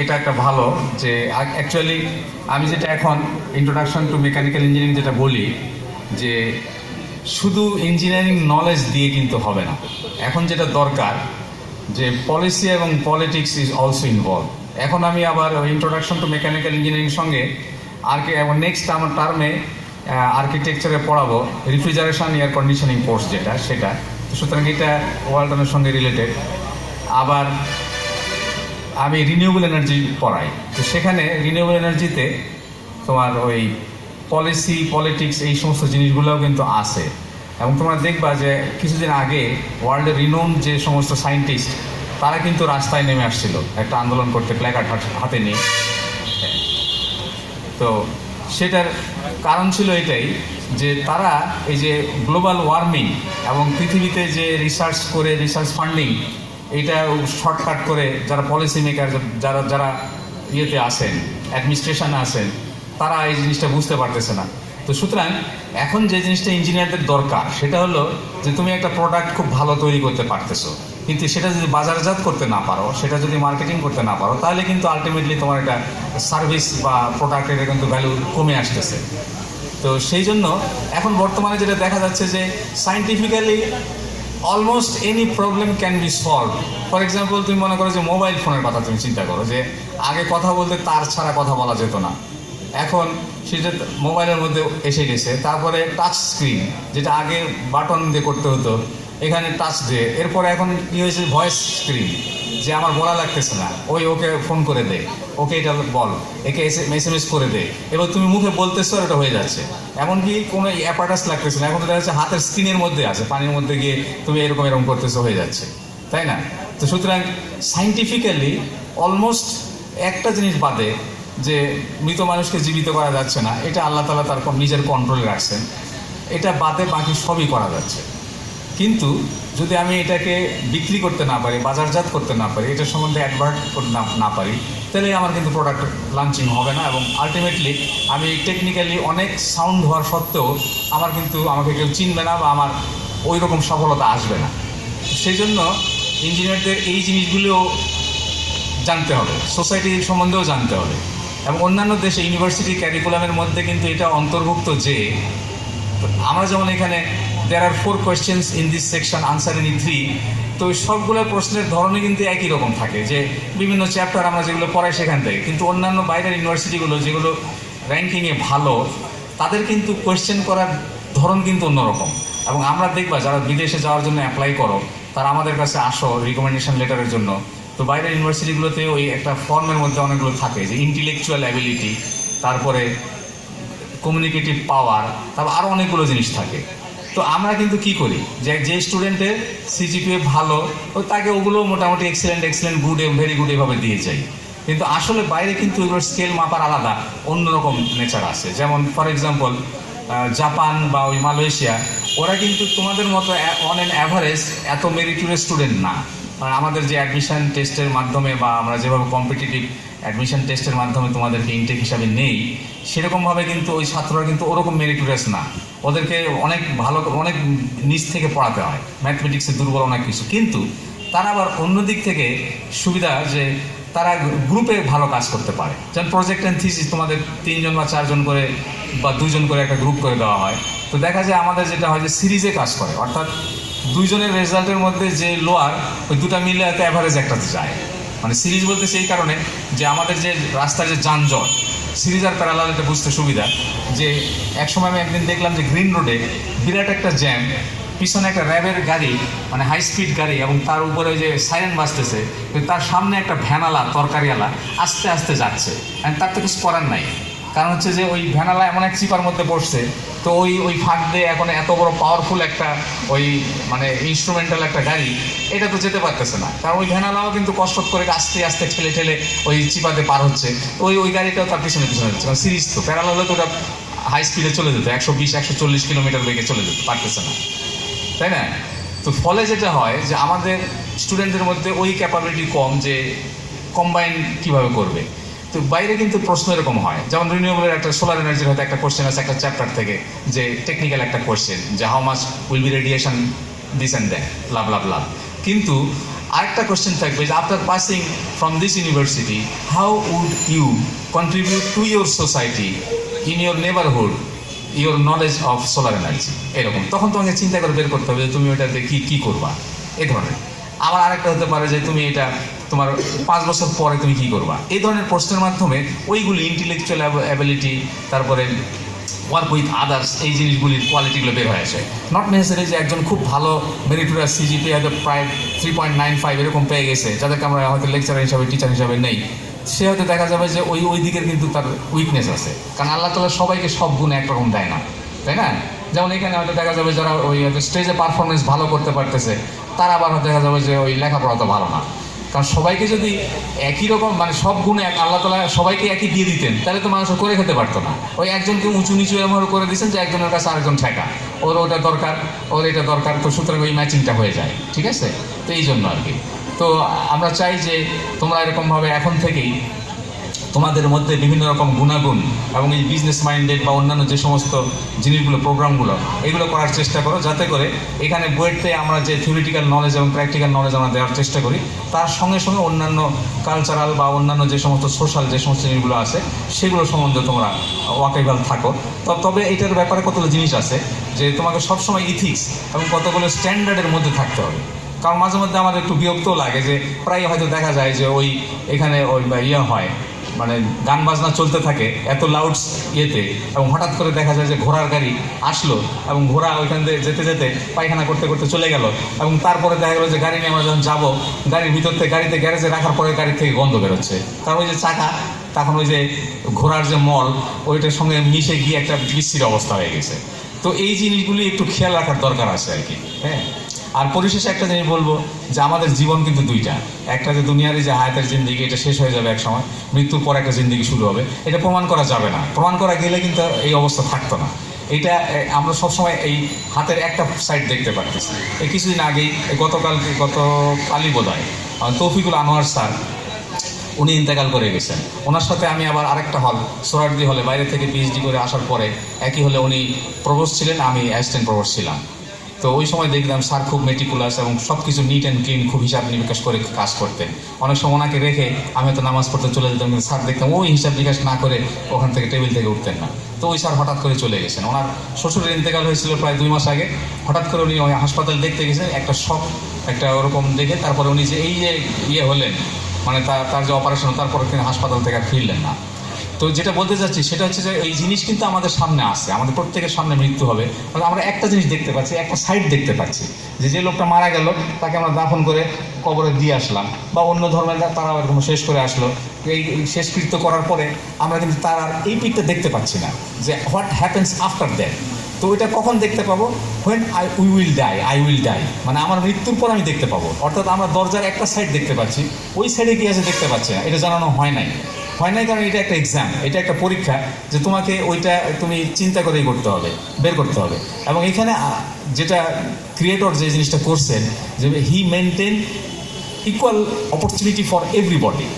এটা একটা ভালো যে অ্যাকচুয়ালি আমি যেটা এখন ইন্ট্রোডাকশন টু মেকানিক্যাল ইঞ্জিনিয়ারিং যেটা বলি, যে শুধু ইঞ্জিনিয়ারিং নলেজ দিয়ে কিন্তু হবে না। এখন যেটা দরকার, যে পলিসি এবং পলিটিক্স ইজ অলসো ইনভলভ এখন আমি আবার ইন্ট্রোডাকশন টু মেকানিক্যাল ইঞ্জিনিয়ারিং সঙ্গে আর এবং নেক্সট আমার টার্মে আর্কিটেকচারে পড়াবো রিফ্রিজারেশন এয়ার কন্ডিশনিং কোর্স যেটা, সেটা। সুতরাং এটা ওয়ার্ল্ডনের সঙ্গে রিলেটেড আবার আমি রিনিউয়েবল এনার্জি পড়াই। তো সেখানে রিনিউয়েবল এনার্জিতে তোমার ওই পলিসি পলিটিক্স এই সমস্ত জিনিসগুলোও কিন্তু আছে। এবং তোমরা দেখবা যে কিছুদিন আগে ওয়ার্ল্ডের রিনোন যে সমস্ত সায়েন্টিস্ট তারা কিন্তু রাস্তায় নেমে আসছিল। একটা আন্দোলন করতে প্ল্যাকার্ড হাতে নিয়ে। তো সেটার কারণ ছিল এটাই যে তারা এই যে গ্লোবাল ওয়ার্মিং এবং পৃথিবীতে যে রিসার্চ করে রিসার্চ ফান্ডিং এটা শর্টকাট করে যারা পলিসি মেকার যারা যারা ইয়েতে আসেন অ্যাডমিনিস্ট্রেশনে আসেন তারা এই জিনিসটা বুঝতে পারতেছে না। তো সুতরাং এখন যে জিনিসটা ইঞ্জিনিয়ারদের দরকার, সেটা হলো যে তুমি একটা প্রোডাক্ট খুব ভালো তৈরি করতে পারতেছো। কিন্তু সেটা যদি বাজারজাত করতে না পারো, সেটা যদি মার্কেটিং করতে না পারো, তাহলে কিন্তু আলটিমেটলি তোমার একটা সার্ভিস বা প্রোডাক্টের কিন্তু ভ্যালু কমে আসতেছে। তো সেই জন্য এখন বর্তমানে যেটা দেখা যাচ্ছে যে scientifically almost any problem can be solve for example তুমি মনে করো যে মোবাইল ফোনের কথা তুমি চিন্তা করো যে আগে কথা বলতে তার ছাড়া কথা বলা যেত না। এখন সেটা মোবাইলের মধ্যে এসে গেছে, তারপরে টাচ স্ক্রিন যেটা আগে বাটন দিয়ে করতে হতো এখানে টাচ দিয়ে। এরপরে এখন কি হয়েছে? ভয়েস স্ক্রিন যে আমার বলা লাগতেছে না। ওই ওকে ফোন করে দে ওকে এটা বল। একে এস এম এস করে দে এবার তুমি মুখে বলতেছো এটা হয়ে যাচ্ছে। এমনকি কোনো অ্যাপার্টাস লাগতেছে না। এখন দেখা যাচ্ছে হাতের স্ক্রিনের মধ্যে আছে। পানির মধ্যে গিয়ে তুমি এরকম এরকম করতেছো, হয়ে যাচ্ছে। তাই না? তো সুতরাং সাইন্টিফিক্যালি অলমোস্ট একটা জিনিস বাদে যে মৃত মানুষকে জীবিত করা যাচ্ছে না, এটা আল্লাহ তালা তার নিজের কন্ট্রোলে রাখছেন। এটা বাদে বাকি সবই করা যাচ্ছে। কিন্তু যদি আমি এটাকে বিক্রি করতে না পারি, বাজারজাত করতে না পারি এটা সম্বন্ধে অ্যাডভার্ট করতে না পারি, তাহলে আমার কিন্তু প্রোডাক্ট লঞ্চিং হবে না এবং আলটিমেটলি আমি টেকনিক্যালি অনেক সাউন্ড হওয়ার সত্ত্বেও আমার কিন্তু আমাকে কেউ চিনবে না বা আমার ওই রকম সফলতা আসবে না। সেই জন্য ইঞ্জিনিয়ারদের এই জিনিসগুলিও জানতে হবে সোসাইটি সম্বন্ধেও জানতে হবে এবং অন্যান্য দেশে ইউনিভার্সিটি ক্যারিকুলামের মধ্যে কিন্তু এটা অন্তর্ভুক্ত যে, আমরা যেমন এখানে there are four questions in this section answer in three তো সবগুলো প্রশ্নের ধরনই কিন্তু একই রকম থাকে, যে বিভিন্ন চ্যাপ্টার আমরা যেগুলো পড়াই সেখান থেকে। কিন্তু অন্যান্য বাইরের ইউনিভার্সিটিগুলো যেগুলো র্যাঙ্কিংয়ে ভালো, তাদের কিন্তু কোয়েশ্চেন করার ধরন কিন্তু অন্যরকম। এবং আমরা দেখবা যারা বিদেশে যাওয়ার জন্য অ্যাপ্লাই করো, তারা আমাদের কাছে আসো রিকমেন্ডেশন লেটারের জন্য। তো বাইরের ইউনিভার্সিটিগুলোতে ওই একটা ফর্মের মধ্যে অনেকগুলো থাকে, যে ইন্টেলেকচুয়াল অ্যাবিলিটি তারপরে কমিউনিকেটিভ পাওয়ার তারপর আরও অনেকগুলো জিনিস থাকে। তো আমরা কিন্তু কি করি? যে যে স্টুডেন্টের সিজিপিএ ভালো তাকে ওগুলো মোটামুটি excellent excellent good very good এভাবে দিয়ে যাই কিন্তু আসলে বাইরে কিন্তু এগুলোর স্কেল মাপার আলাদা, অন্যরকম নেচার আছে। যেমন ফর এক্সাম্পল জাপান বা ওই মালয়েশিয়া, ওরা কিন্তু তোমাদের মতো অন অ্যান অ্যাভারেজ এত মেরিটুরের স্টুডেন্ট না। আমাদের যে অ্যাডমিশন টেস্টের মাধ্যমে বা আমরা যেভাবে কম্পিটিটিভ অ্যাডমিশন টেস্টের মাধ্যমে তোমাদেরকে ইনটেক হিসাবে নেই। সেরকমভাবে কিন্তু ওই ছাত্ররা কিন্তু ওরকম মেরিটুরিয়াস না। ওদেরকে অনেক ভালো, অনেক নিচ থেকে পড়াতে হয়। ম্যাথমেটিক্সে দুর্বল অনেক কিছু। কিন্তু তারা আবার অন্য দিক থেকে সুবিধা যে তারা গ্রুপে ভালো কাজ করতে পারে। যেমন প্রজেক্ট অ্যান্ড থিসিস তোমাদের তিনজন বা চারজন করে বা দুজন করে একটা গ্রুপ করে দেওয়া হয়। তো দেখা যায় আমাদের যেটা হয় যে সিরিজে কাজ করে। অর্থাৎ দুইজনের রেজাল্টের মধ্যে যে লোয়ার ওই দুটা মিলে একটা অ্যাভারেজ একটাতে যায়। মানে সিরিজ বলতে সেই কারণে যে আমাদের যে রাস্তার যে যানজট, সিরিজ আর প্যারালাল এটা বুঝতে সুবিধা। যে একসময় আমি একদিন দেখলাম যে গ্রিন রোডে বিরাট একটা জ্যাম পিছনে একটা র্যাবের গাড়ি মানে হাই স্পিড গাড়ি এবং তার উপরে যে সাইরেন বাজতেছে তার সামনে একটা ভ্যানালা তরকারিওয়ালা আস্তে আস্তে যাচ্ছে। তার তো কিছু করার নাই। কারণ হচ্ছে যে ওই ভ্যানালা এমন এক চিপার মধ্যে বসছে, তো ওই ওই ফাঁক দিয়ে এখন এত বড় পাওয়ারফুল একটা ওই মানে ইনস্ট্রুমেন্টাল একটা গাড়ি, এটা তো যেতে পারতেছে না। কারণ ওই ভ্যানালাও কিন্তু কষ্ট করে আস্তে আস্তে ঠেলে ঠেলে ওই চিপাতে পার হচ্ছে। ওই ওই গাড়িটাও তার পিছনে পিছনে যাচ্ছে। কারণ সিরিজ তো প্যারাল হলে তো ওটা হাই স্পিডে চলে যেত, একশো বিশ, একশো চল্লিশ কিলোমিটার বেগে চলে যেত, পারতেছে না। তাই না? তো ফলে যেটা হয় যে আমাদের স্টুডেন্টদের মধ্যে ওই ক্যাপাবিলিটি কম যে কম্বাইন কীভাবে করবে। তো বাইরে কিন্তু প্রশ্ন এরকম হয়। যেমন রিনিউয়েবলের একটা সোলার এনার্জির হয়তো একটা কোশ্চেন আছে একটা চ্যাপ্টার থেকে, যে টেকনিক্যাল একটা কোশ্চেন যে how much will be radiation this and that লাভ লাভ লাভ কিন্তু আরেকটা কোশ্চেন থাকবে যে after passing from this university how would you contribute to your society in your neighbourhood your knowledge of solar energy এরকম। তখন তোমাকে চিন্তা করে বের করতে হবে যে তুমি ওটাতে কি কি করবা? এ ধরনের। আবার আরেকটা হতে পারে যে তুমি এটা তোমার পাঁচ বছর পরে তুমি কি করবা? এই ধরনের প্রশ্নের মাধ্যমে ওইগুলি ইন্টেলেকচুয়াল অ্যাবিলিটি তারপরে ওয়ার্ক উইথ আদার্স এই জিনিসগুলির কোয়ালিটিগুলো বের হয়ে আসে। নট নেসেসারি যে একজন খুব ভালো মেরিটোরিয়াস সিজিপি হয়তো প্রায় থ্রি পয়েন্ট নাইন ফাইভ এরকম পেয়ে গেছে, যাদেরকে আমরা হয়তো লেকচার হিসাবে টিচার হিসাবে নেই। সে হয়তো দেখা যাবে যে ওই ওই দিকের কিন্তু তার উইকনেস আছে। কারণ আল্লাহ তালা সবাইকে সব গুণে একরকম দেয় না, তাই না? যেমন এখানে হয়তো দেখা যাবে যারা ওই হয়তো স্টেজে পারফরমেন্স ভালো করতে পারতেছে, তারা আবার দেখা যাবে যে ওই লেখাপড়া তো ভালো না। কারণ সবাইকে যদি একই রকম মানে সব গুণে এক, আল্লাহ তালা সবাইকে একই দিয়ে দিতেন, তাহলে তো মানুষ করে খেতে পারতো না। ওই একজনকে উঁচু নিচু এমন করে দিয়েছেন যে একজনের কাছে আরেকজন ঠেকা। ওর ওটা দরকার, ওর এটা দরকার, তো সুতরাং ওই ম্যাচিংটা হয়ে যায়, ঠিক আছে? তো এই জন্য আর কি। তো আমরা চাই যে তোমরা এরকমভাবে এখন থেকেই তোমাদের মধ্যে বিভিন্ন রকম গুণাগুণ এবং এই বিজনেস মাইন্ডেড বা অন্যান্য যে সমস্ত জিনিসগুলো প্রোগ্রামগুলো এগুলো করার চেষ্টা করো। যাতে করে এখানে বইয়েতে আমরা যে থিওরিটিক্যাল নলেজ এবং প্র্যাকটিক্যাল নলেজ আমরা দেওয়ার চেষ্টা করি, তার সঙ্গে সঙ্গে অন্যান্য কালচারাল বা অন্যান্য যে সমস্ত সোশ্যাল যে সমস্ত জিনিসগুলো আছে, সেগুলো সম্বন্ধে তোমরা ওয়াকেবল থাকো। তবে এটার ব্যাপারে কতগুলো জিনিস আছে যে তোমাকে সবসময় ইথিক্স এবং কতগুলো স্ট্যান্ডার্ডের মধ্যে থাকতে হবে। কারণ মাঝে মধ্যে আমাদের একটু বিরক্তও লাগে যে প্রায় হয়তো দেখা যায় যে ওই এখানে ওই ইয়ে হয়। মানে গান বাজনা চলতে থাকে এত লাউড ইয়েতে এবং হঠাৎ করে দেখা যায় যে ঘোড়ার গাড়ি আসলো এবং ঘোড়া ওইখান দিয়ে যেতে যেতে পায়খানা করতে করতে চলে গেল এবং তারপরে দেখা গেলো যে গাড়ি নিয়ে আমরা যখন যাব, গাড়ির ভিতর থেকে গাড়িতে গ্যারেজে রাখার পরে গাড়ি থেকে গন্ধ বেরোচ্ছে। কারণ ওই যে চাকা, তখন ওই যে ঘোড়ার যে মল, ওইটার সঙ্গে মিশে গিয়ে একটা বিশ্রীর অবস্থা হয়ে গেছে। তো এই জিনিসগুলি একটু খেয়াল রাখার দরকার আছে আর কি হ্যাঁ? আর পরিশেষে একটা জিনিস বলব যে আমাদের জীবন কিন্তু দুইটা। একটা যে দুনিয়ার যে হায়াতের জিন্দিগি, এটা শেষ হয়ে যাবে এক সময়, মৃত্যুর পর একটা জিন্দিগি শুরু হবে। এটা প্রমাণ করা যাবে না। প্রমাণ করা গেলে কিন্তু এই অবস্থা থাকতো না। এটা আমরা সবসময় এই হাতের একটা সাইড দেখতে পারতেছি। এই কিছুদিন আগেই গতকাল গত কালই বোধ হয় তৌফিকুল আনোয়ার স্যার, উনি ইন্তেকাল করে গেছেন। ওনার সাথে আমি আবার আরেকটা হল সোরারদি হলে, বাইরে থেকে পিএইচডি করে আসার পরে, একই হলে উনি প্রভোস্ট ছিলেন, আমি অ্যাসিস্ট্যান্ট প্রভোস্ট ছিলাম। তো ওই সময় দেখলাম স্যার খুব মেটিকুলাস এবং সব কিছু নিট অ্যান্ড ক্লিন খুব হিসাব নিকাশ করে কাজ করতেন। অনেক সময় ওনাকে রেখে আমি তো নামাজ পড়তে চলে যেতাম, কিন্তু স্যার দেখতাম ওই হিসাব নিকাশ না করে ওখান থেকে টেবিল থেকে উঠতেন না। তো ওই স্যার হঠাৎ করে চলে গেছেন। ওনার শ্বশুরের ইন্তেকাল হয়েছিল প্রায় দুই মাস আগে। হঠাৎ করে উনি ওই হাসপাতাল দেখতে গেছেন, একটা শখ একটা ওরকম দেখে তারপরে উনি যে এই যে ইয়ে হলেন মানে তার তার যে অপারেশন তারপরে তিনি হাসপাতাল থেকে ফিরলেন না। তো যেটা বলতে চাচ্ছি, সেটা হচ্ছে যে এই জিনিস কিন্তু আমাদের সামনে আসে, আমাদের প্রত্যেকের সামনে মৃত্যু হবে। তাহলে আমরা একটা জিনিস দেখতে পাচ্ছি, একটা সাইড দেখতে পাচ্ছি, যে যে লোকটা মারা গেল, তাকে আমরা দাফন করে কবরে দিয়ে আসলাম, বা অন্য ধর্মের তারা এরকম শেষ করে আসলো। এই শেষকৃত্য করার পরে আমরা কিন্তু তার আর এই পিকটা দেখতে পাচ্ছি না, যে হোয়াট হ্যাপেন্স আফটার দ্যাট তো এটা কখন দেখতে পাবো? When I we will die I will die মানে আমার মৃত্যুর পর আমি দেখতে পাবো। অর্থাৎ আমরা দরজার একটা সাইড দেখতে পাচ্ছি, ওই সাইডে কি আছে দেখতে পাচ্ছি না। এটা জানানো হয় নাই। হয় নাই কারণ এটা একটা এক্সাম এটা একটা পরীক্ষা যে তোমাকে ওইটা তুমি চিন্তা করেই করতে হবে, বের করতে হবে। এবং এখানে যেটা ক্রিয়েটর যে জিনিসটা করছেন, যে he maintain equal opportunity for everybody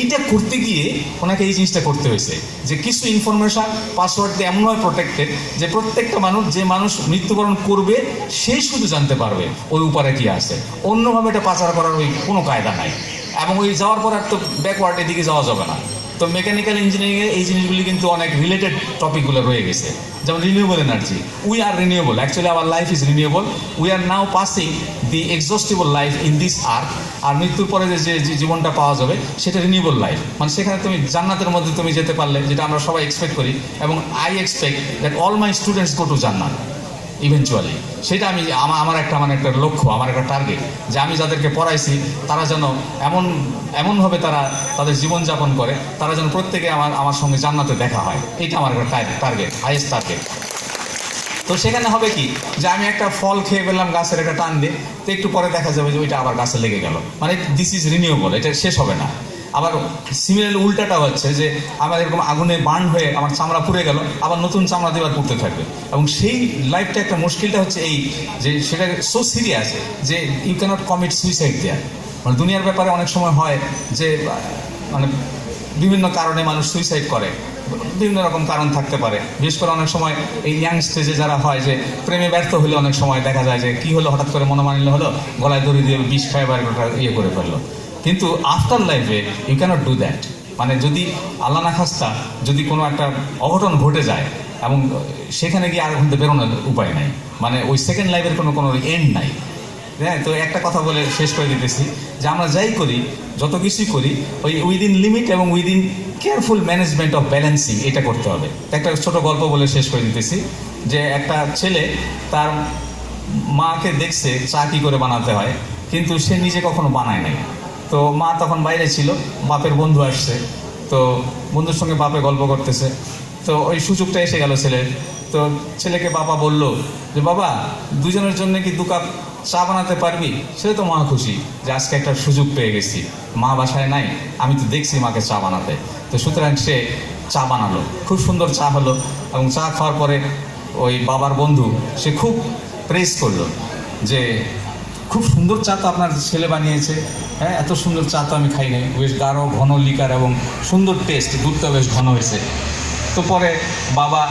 এইটা করতে গিয়ে ওনাকে এই জিনিসটা করতে হয়েছে, যে কিছু ইনফরমেশন পাসওয়ার্ড এমনভাবে প্রোটেক্টেড যে প্রত্যেকটা মানুষ, যে মানুষ মৃত্যুবরণ করবে সেই শুধু জানতে পারবে ওই উপারে কি আছে। অন্যভাবে এটা পাচার করার ওই কোনো কায়দা নাই। এবং ওই যাওয়ার পর আর তো ব্যাকওয়ার্ড এদিকে যাওয়া যাবে না। তো মেকানিক্যাল ইঞ্জিনিয়ারিংয়ে এই জিনিসগুলি কিন্তু অনেক রিলেটেড টপিকগুলো রয়ে গেছে। যেমন renewable energy we are renewable actually our life is renewable we are now passing the exhaustible life in this earth আর মৃত্যুর পরে যে যে জীবনটা পাওয়া যাবে, সেটা রিনিউয়েবল লাইফ মানে সেখানে তুমি জান্নাতের মধ্যে তুমি যেতে পারলে, যেটা আমরা সবাই এক্সপেক্ট করি, এবং I expect that all my students go to জান্নাত। ইভেনচুয়ালি সেটা আমি আমার একটা মানে একটা লক্ষ্য, আমার একটা টার্গেট যে আমি যাদেরকে পড়াইছি, তারা যেন এমন, এমনভাবে তারা তাদের জীবনযাপন করে, তারা যেন প্রত্যেকে আমার আমার সঙ্গে জান্নাতে দেখা হয়। এটা আমার একটা টার্গেট হাইয়েস্ট টার্গেট তো সেখানে হবে কি? যে আমি একটা ফল খেয়ে ফেললাম গাছের একটা টান দিয়ে, তো একটু পরে দেখা যাবে যে ওইটা আবার গাছে লেগে গেল। মানে দিস ইজ রিনিউয়েবল এটা শেষ হবে না। আবার সিমিলারলি উল্টাটা হচ্ছে যে আমার এরকম আগুনে বার্ন হয়ে আমার চামড়া পুড়ে গেল, আবার নতুন চামড়া আবার পুড়তে থাকবে। এবং সেই লাইফটা একটা মুশকিলটা হচ্ছে এই যে সেটা সো সিরিয়াস যে you cannot commit suicide there মানে দুনিয়ার ব্যাপারে অনেক সময় হয় যে মানে বিভিন্ন কারণে মানুষ সুইসাইড করে। বিভিন্ন রকম কারণ থাকতে পারে। বিশেষ করে অনেক সময় এই ইয়াং স্টেজে যারা হয় যে প্রেমে ব্যর্থ হলে অনেক সময় দেখা যায় যে কি হলো, হঠাৎ করে মনোমালিন্য হলো, গলায় দড়ি দিয়ে বিষ খায় ইয়ে করে ফেলল। কিন্তু আফটার লাইফে ইউ ক্যানট ডু দ্যাট মানে যদি আল্লাহ না খাস্তা, যদি কোনো একটা অঘটন ঘটে যায়, এবং সেখানে গিয়ে আর ঘুরতে বেরোনোর উপায় নাই। মানে ওই সেকেন্ড লাইফের কোনো কোনো এন্ড নাই। হ্যাঁ তো একটা কথা বলে শেষ করে দিতেছি, যে আমরা যাই করি, যত কিছুই করি, ওই উইদিন লিমিট এবং within careful management of balancing এটা করতে হবে। একটা ছোট গল্প বলে শেষ করে দিতেছি, যে একটা ছেলে তার মাকে দেখছে চা কী করে বানাতে হয়, কিন্তু সে নিজে কখনো বানায় নাই। তো মা তখন বাইরে ছিল, বাপের বন্ধু আসছে। তো বন্ধুর সঙ্গে বাপে গল্প করতেছে। তো ওই সুযোগটা এসে গেল ছেলের। তো ছেলেকে বাবা বলল যে, বাবা, দুজনের জন্য কি দু কাপ চা বানাতে পারবি? সে তো মা খুশি যে, আজকে একটা সুযোগ পেয়ে গেছি। মা বাসায় নাই, আমি তো দেখছি মাকে চা বানাতে। তো সুতরাং সে চা বানালো। খুব সুন্দর চা হলো এবং চা খাওয়ার পরে ওই বাবার বন্ধু, সে খুব প্রেস করল যে খুব সুন্দর চা তো আপনার ছেলে বানিয়েছে। হ্যাঁ এত সুন্দর চা তো আমি খাই নাই। বেশ গাঢ়, ঘন লিকার এবং সুন্দর টেস্ট দুধটা বেশ ঘন হয়েছে। তো পরে বাবা,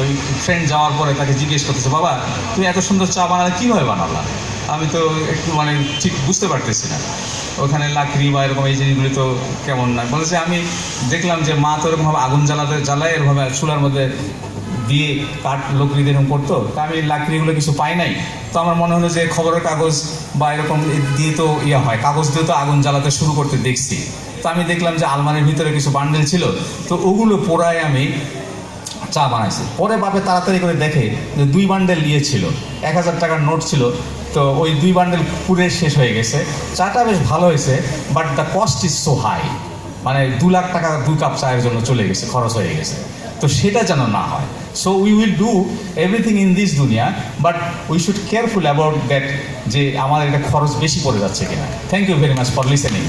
ওই ফ্রেন্ড যাওয়ার পরে তাকে জিজ্ঞেস করতেছে, বাবা, তুমি এত সুন্দর চা বানালে কীভাবে বানালা? আমি তো একটু মানে ঠিক বুঝতে পারতেছি না। ওখানে লাকড়ি বা এরকম এই জিনিসগুলি তো কেমন না। বলেছে, আমি দেখলাম যে মা তো এরকমভাবে আগুন জ্বালাতে, জ্বালায়, এরকমভাবে চুলার মধ্যে দিয়ে কাঠ লকড়ি দিয়ে এরকম করতো, তা আমি লাকড়িগুলো কিছু পাই নাই। তো আমার মনে হলো যে খবরের কাগজ বা এরকম দিয়ে তো ইয়ে হয়, কাগজ দিয়ে তো আগুন জ্বালাতে শুরু করতে দেখছি। তো আমি দেখলাম যে আলমারির ভিতরে কিছু বান্ডেল ছিল, তো ওগুলো পোড়ায় আমি চা বানাইছি। পরে বাপে তাড়াতাড়ি করে দেখে যে দুই বান্ডেল ইয়ে ছিল এক হাজার টাকার নোট ছিল, তো ওই দুই বান্ডেল পুরে শেষ হয়ে গেছে। চাটা বেশ ভালো হয়েছে but the cost is so high মানে দু লাখ টাকা, দুই কাপ চায়ের জন্য চলে গেছে, খরচ হয়ে গেছে। তো সেটা যেন না হয়। So we will do everything in this দুনিয়া but we should careful about that যে আমার এটা খরচ বেশি পড়ে যাচ্ছে কিনা। Thank you very much for listening